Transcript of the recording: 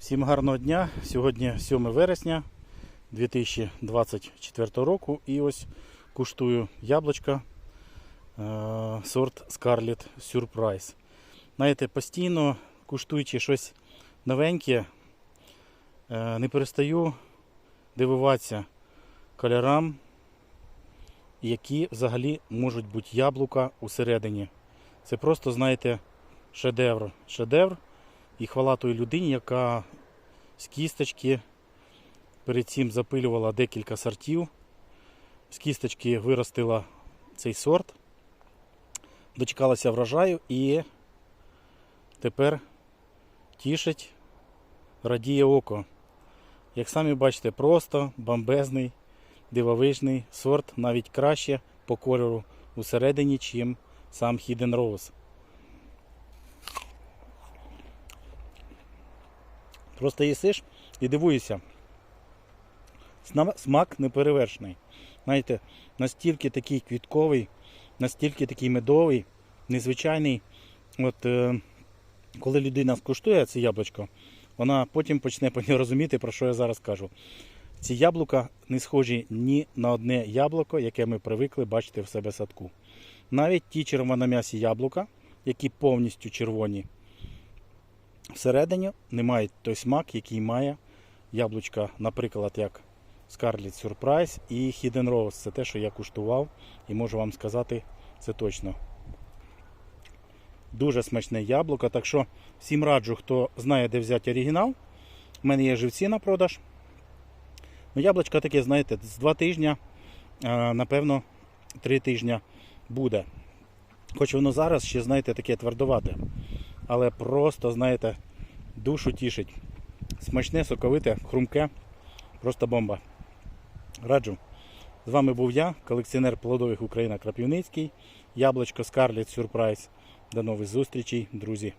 Всім гарного дня. Сьогодні 7 вересня 2024 року. І ось куштую яблучка е, сорт Scarlet Surprise. Знаєте, постійно куштуючи щось новеньке, е, не перестаю дивуватися кольорам, які взагалі можуть бути яблука усередині. Це просто, знаєте, шедевр. Шедевр. І хвала той людині, яка з кісточки перед цим запилювала декілька сортів. З кісточки виростила цей сорт, дочекалася врожаю і тепер тішить, радіє око. Як самі бачите, просто бомбезний, дивовижний сорт, навіть краще по кольору усередині, чим сам Hidden Rose. Просто їсиш і дивуєшся. Смак неперевершений. Знаєте, настільки такий квітковий, настільки такий медовий, незвичайний. От е, коли людина скуштує це яблучко, вона потім почне розуміти, про що я зараз кажу. Ці яблука не схожі ні на одне яблуко, яке ми привикли бачити в себе садку. Навіть ті червоном'ясі яблука, які повністю червоні, всередині не мають той смак, який має яблучка, наприклад, як Scarlet Surprise і Hidden Rose. Це те, що я куштував і можу вам сказати це точно. Дуже смачне яблуко. Так що всім раджу, хто знає, де взяти оригінал. У мене є живці на продаж. Ну, яблучко таке, знаєте, з два тижні, напевно, три тижні буде. Хоч воно зараз ще, знаєте, таке твердовате. Але просто, знаєте, душу тішить. Смачне, соковите, хрумке, просто бомба. Раджу. З вами був я, колекціонер плодових Україна Крапівницький, Яблочко Scarlet Сюрпрайз. До нових зустрічей, друзі.